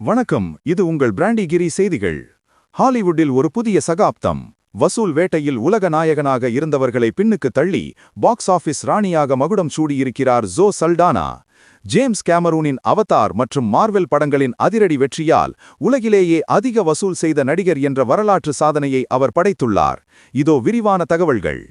வணக்கம் இது உங்கள் பிராண்டிகிரி செய்திகள். ஹாலிவுட்டில் ஒரு புதிய சகாப்தம். வசூல் வேட்டையில் உலக நாயகனாக இருந்தவர்களை பின்னுக்கு தள்ளி பாக்ஸ் ஆபீஸ் ராணியாக மகுடம் சூடியிருக்கிறார் ஜோ சல்டானா. ஜேம்ஸ் கேமரூனின் அவதார் மற்றும் மார்வெல் படங்களின் அதிரடி வெற்றியால் உலகிலேயே அதிக வசூல் செய்த நடிகர் என்ற வரலாற்று சாதனையை அவர் படைத்துள்ளார். இதோ விரிவான தகவல்கள்.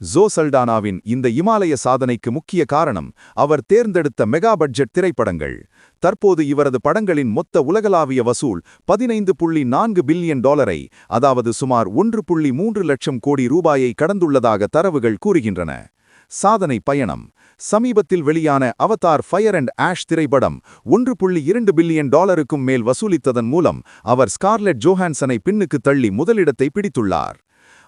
ஜோ சல்டானாவின் இந்த இமாலய சாதனைக்கு முக்கிய காரணம் அவர் தேர்ந்தெடுத்த மெகா பட்ஜெட் திரைப்படங்கள். தற்போது இவரது படங்களின் மொத்த உலகளாவிய வசூல் பதினைந்து புள்ளி நான்கு பில்லியன் டாலரை அதாவது சுமார் ஒன்று புள்ளி மூன்று லட்சம் கோடி ரூபாயை கடந்துள்ளதாக தரவுகள் கூறுகின்றன. சாதனை பயணம். சமீபத்தில் வெளியான அவதார் ஃபயர் அண்ட் ஆஷ் திரைப்படம் ஒன்று புள்ளி இரண்டு பில்லியன் டாலருக்கும் மேல் வசூலித்ததன் மூலம் அவர் ஸ்கார்லெட் ஜோஹான்சனை பின்னுக்கு தள்ளி முதலிடத்தை பிடித்துள்ளார்.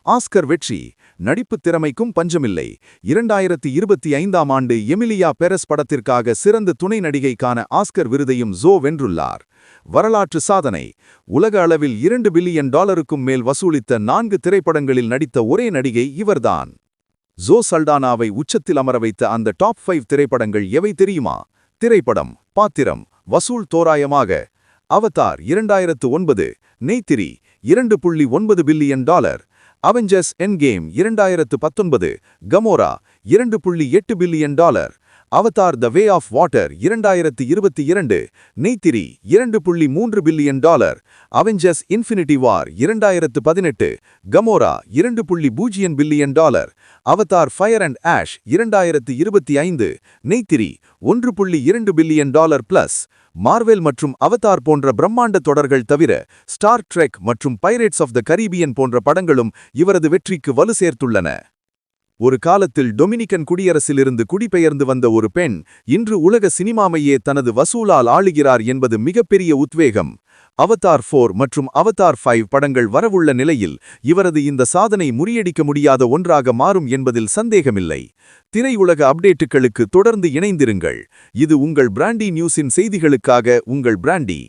ஆஸ்கர் வெற்றி நடிப்பு திறமைக்கும் பஞ்சமில்லை. இரண்டாயிரத்தி இருபத்தி ஐந்தாம் ஆண்டு எமிலியா பெரஸ் படத்திற்காக சிறந்த துணை நடிகைக்கான ஆஸ்கர் விருதையும் ஜோ வென்றுள்ளார். வரலாற்று சாதனை உலக அளவில் இரண்டு பில்லியன் டாலருக்கும் மேல் வசூலித்த நான்கு திரைப்படங்களில் நடித்த ஒரே நடிகை இவர்தான். ஜோ சல்டானாவை உச்சத்தில் அமர வைத்த அந்த டாப் ஃபைவ் திரைப்படங்கள் எவை தெரியுமா? திரைப்படம் பாத்திரம் வசூல் தோராயமாக அவதார் இரண்டாயிரத்து ஒன்பது நெய்த்திரி இரண்டு புள்ளி ஒன்பது பில்லியன் டாலர் அவெஞ்சர்ஸ் என்கேம் இரண்டாயிரத்து பத்தொன்பது கமோரா இரண்டு புள்ளி எட்டு billion dollar. Avatar the way of water இரண்டாயிரத்து இருபத்தி இரண்டு நெய்த்திரி இரண்டு புள்ளி மூன்று billion dollar Avengers Infinity War இரண்டாயிரத்து பதினெட்டு கமோரா இரண்டு புள்ளி பூஜ்ஜியம் billion dollar Avatar fire and ash இரண்டாயிரத்து இருபத்தி ஐந்து நெய்த்திரி ஒன்று புள்ளி இரண்டு பில்லியன் டாலர் பிளஸ் மார்வெல் மற்றும் அவதார் போன்ற பிரம்மாண்ட தொடர்கள் தவிர ஸ்டார் ட்ரெக் மற்றும் பைரேட்ஸ் ஆஃப் த கரீபியன் போன்ற படங்களும் இவரது வெற்றிக்கு வலு சேர்த்துள்ளன. ஒரு காலத்தில் டொமினிக்கன் குடியரசிலிருந்து குடிபெயர்ந்து வந்த ஒரு பெண் இன்று உலக சினிமாமையே தனது வசூலால் ஆளுகிறார் என்பது மிகப்பெரிய உத்வேகம். அவதார் ஃபோர் மற்றும் அவதார் ஃபைவ் படங்கள் வரவுள்ள நிலையில் இவரது இந்த சாதனை முறியடிக்க முடியாத ஒன்றாக மாறும் என்பதில் சந்தேகமில்லை. திரையுலக அப்டேட்டுகளுக்கு தொடர்ந்து இணைந்திருங்கள். இது உங்கள் பிராண்டி நியூஸின் செய்திகளுக்காக உங்கள் பிராண்டி.